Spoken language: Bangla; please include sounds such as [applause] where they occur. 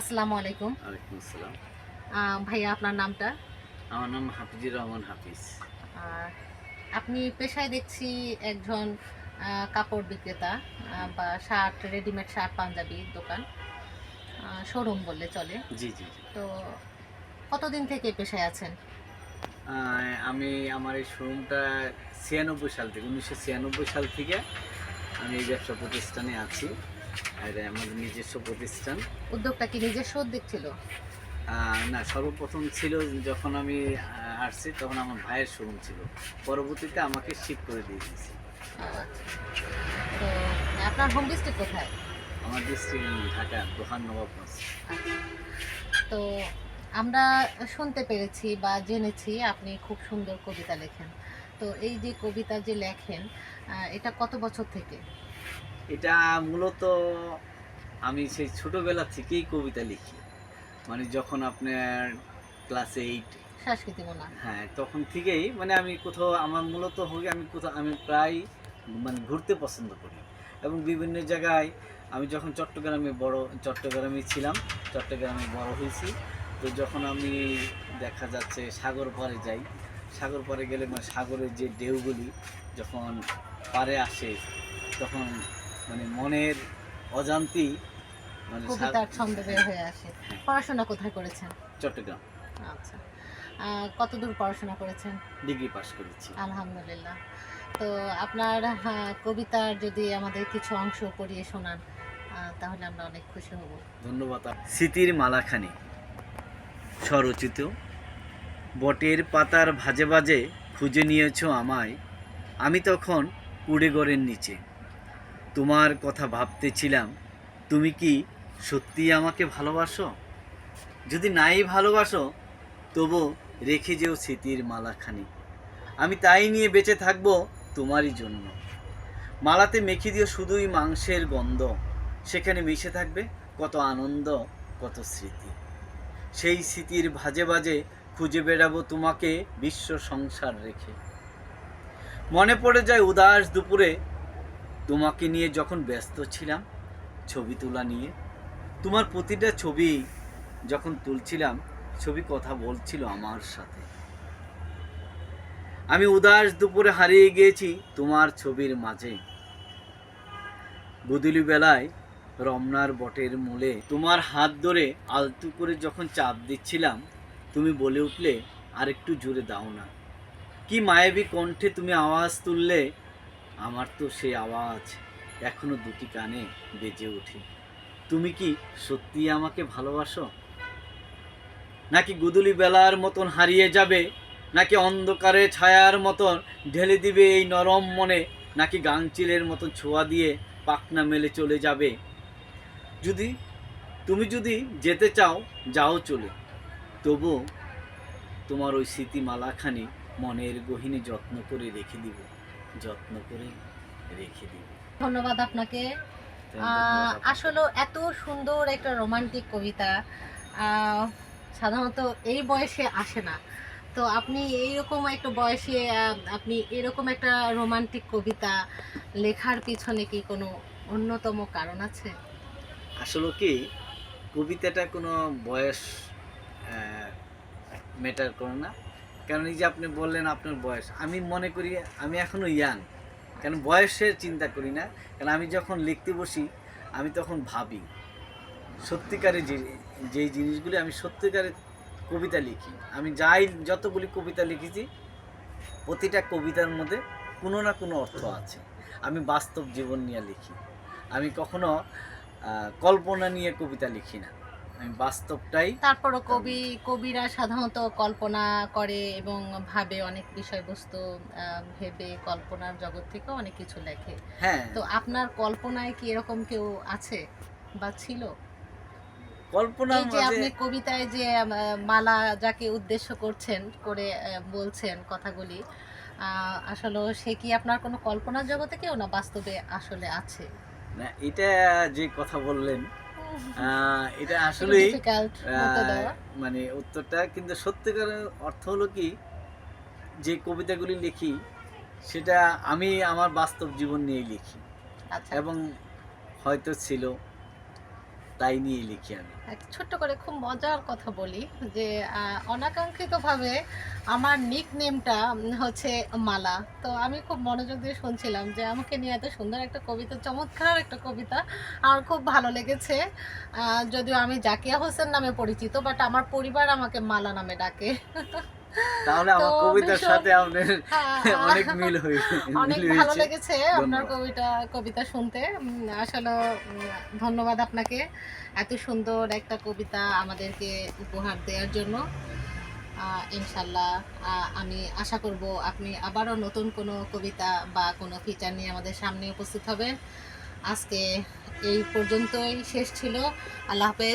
আসসালামু আলাইকুম। ওয়ালাইকুম আসসালাম। ভাইয়া আপনার নামটা? আমার নাম হাফিজুর রহমান হাফিজ। আর আপনি পেশায় দেখছি একজন কাপড় বিক্রেতা বা শার্ট রেডিমেড শার্ট পাঞ্জাবি দোকান শোরুম বললে চলে। জি জি জি। তো কতদিন থেকে পেশায় আছেন? আমি আমার এই শোরুমটা ছিয়ানব্বই সাল থেকে উনিশশো ছিয়ানব্বই সাল থেকে আমি এই ব্যবসা প্রতিষ্ঠানে আছি। আর আমাদের নিজস্ব প্রতিষ্ঠান। উদ্যোগটা কি নিজস্ব উদ্যোগ ছিল না সর্বপ্রথম ছিল যখন আমি আসছি তখন আমার ভাইয়ের শোরুম ছিল। পরবর্তীতে আমাকে শিফট করে দিয়ে দিয়েছে। তো আপনার হোম ডিস্ট্রিক্ট কোথায়? আমার ডিস্ট্রিক্ট ঢাকা দোহান নবাবগঞ্জ। তো আমরা শুনতে পেরেছি বা জেনেছি আপনি খুব সুন্দর কবিতা লেখেন। তো এই যে কবিতা যে লেখেন এটা কত বছর থেকে? এটা মূলত আমি সেই ছোটবেলা থেকেই কবিতা লিখি। মানে যখন আপনার ক্লাস এইট সংস্কৃতি হ্যাঁ তখন থেকেই মানে আমি কোথাও আমার মূলত হোক আমি কোথাও আমি প্রায় মানে ঘুরতে পছন্দ করি। এবং বিভিন্ন জায়গায় আমি যখন চট্টগ্রামে বড় চট্টগ্রামে ছিলাম চট্টগ্রামে বড় হয়েছি। তো যখন আমি দেখা যাচ্ছে সাগর পাড়ে যাই সাগর পাড়ে গেলে মানে সাগরের যে ঢেউগুলি যখন পারে আসে তখন মানে মনের অজান্তি মানে কবিতার ছন্দ বের হয়ে আসে। পড়াশোনা কোথায় করেছেন? চট্টগ্রাম। আচ্ছা। কতদূর পড়াশোনা করেছেন? ডিগ্রি পাস করেছি। আলহামদুলিল্লাহ। তো আপনার হ্যাঁ, কবিতার যদি আমাদের কিছু অংশ পড়িয়ে শোনান তাহলে আমরা অনেক খুশি হব। ধন্যবাদ। স্মৃতির মালাখানি। স্বরচিত বটের পাতার ভাজে ভাজে খুঁজে নিয়েছ আমায়। আমি তখন কুড়েগড়ের নিচে। তোমার কথা ভাবতেছিলাম, তুমি কি সত্যি আমাকে ভালোবাসো? যদি নাই ভালোবাসো, তবু রেখে যেও স্মৃতির মালাখানি। আমি তাই নিয়ে বেঁচে থাকব তোমারই জন্য। মালাতে মেখে দিও শুধুই মাংসের গন্ধ, সেখানে মিশে থাকবে কত আনন্দ, কত স্মৃতি। সেই স্মৃতির ভাজে ভাজে খুঁজে বেড়াবো তোমাকে বিশ্ব সংসার রেখে। মনে পড়ে যায় উদাস দুপুরে তোমাকে নিয়ে যখন ব্যস্ত ছিলাম, ছবি তোলা নিয়ে, তোমার প্রতিটা ছবি যখন তুলছিলাম, ছবি কথা বলছিল আমার সাথে। আমি উদাস দুপুরে হারিয়ে গিয়েছি তোমার ছবির মাঝে। বুদুলি বেলায় রমনার বটের মূলে তোমার হাত ধরে আলতু করে যখন চাপ দিচ্ছিলাম, তুমি বলে উঠলে আরেকটু জোরে দাও না। কি মায়াবী কণ্ঠে তুমি আওয়াজ তুললে আমার তো সেই আওয়াজ এখনও দুটি কানে বেজে ওঠে। তুমি কি সত্যি আমাকে ভালোবাসো? নাকি গুদুলি বেলার মতন হারিয়ে যাবে? নাকি অন্ধকারে ছায়ার মতন ঢেলে দিবে এই নরম মনে? নাকি গাংচিলের মতন ছোঁয়া দিয়ে পাকনা মেলে চলে যাবে? যদি, তুমি যদি যেতে চাও, যাও চলে। তবু তোমার ওই স্মৃতিমালাখানি মনের গহিনী যত্ন করে রেখে দিব। যত্ন করে রেখে দিব। ধন্যবাদ আপনাকে। আসলে এত সুন্দর একটা রোমান্টিক কবিতা সাধারণত এই বয়সে আসে না। তো আপনি এইরকম একটা বয়সে আপনি এরকম একটা রোমান্টিক কবিতা লেখার পিছনে কি কোনো অন্যতম কারণ আছে? আসলে কি কবিতাটা কোনো বয়স ম্যাটার করে না। কারণ এই যে আপনি বললেন আপনার বয়স, আমি মনে করি আমি এখনও ইয়াং। কারণ বয়সের চিন্তা করি না কারণ আমি যখন লিখতে বসি, আমি তখন ভাবি। সত্যিকারে যে, যেই জিনিসগুলি আমি সত্যিকারে কবিতা লিখি, আমি যাই, যতগুলি কবিতা লিখেছি, প্রতিটা কবিতার মধ্যে কোনো না কোনো অর্থ আছে। আমি বাস্তব জীবন নিয়ে লিখি। আমি কখনো কল্পনা নিয়ে কবিতা লিখি না। আমি বাস্তবটাই কবি কবিরা সাধারণত কল্পনা করে এবং ভাবে অনেক বিষয়বস্তু ভেবে কল্পনার জগৎ থেকে অনেক কিছু লেখে। হ্যাঁ। তো আপনার কল্পনায় কি এরকম কেউ আছে বা ছিল? কল্পনা যে আপনি কবিতায় যে মালা যাকে উদ্দেশ্য করছেন করে বলছেন কথাগুলি আহ, আসলে সে কি আপনার কোনো কল্পনার জগতে কেউ না বাস্তবে আসলে আছে? না এটা যে কথা বললেন এটা আসলে মানে উত্তরটা কিন্তু সত্যিকারের অর্থ হলো কি যে কবিতাগুলি লিখি সেটা আমি আমার বাস্তব জীবন নিয়ে লিখি। আচ্ছা। এবং হয়তো ছিল তাই নিয়ে লিখি আমি। ছোট্ট করে খুব মজার কথা বলি যে অনাকাঙ্ক্ষিতভাবে আমার নিক নেমটা হচ্ছে মালা। তো আমি খুব মনোযোগ দিয়ে শুনছিলাম যে, আমাকে নিয়ে এত সুন্দর একটা কবিতা, চমৎকার একটা কবিতা আমার খুব ভালো লেগেছে। যদিও আমি জাকিয়া হোসেন নামে পরিচিত বাট আমার পরিবার আমাকে মালা নামে ডাকে। [laughs] তাহলে আমার কবিতার সাথে আপনার হ্যাঁ, অনেক মিল হয়ে [laughs] অনেক ভালো লেগেছে আপনার কবিতা কবিতা শুনতে। আসলে ধন্যবাদ আপনাকে এত সুন্দর একটা কবিতা আমাদেরকে উপহার দেওয়ার জন্য। ইনশাল্লাহ আমি আশা করব আপনি আবারও নতুন কোনো কবিতা বা কোনো ফিচার নিয়ে আমাদের সামনে উপস্থিত হবেন। আজকে এই পর্যন্তই শেষ ছিল। আল্লাহ হাফেজ।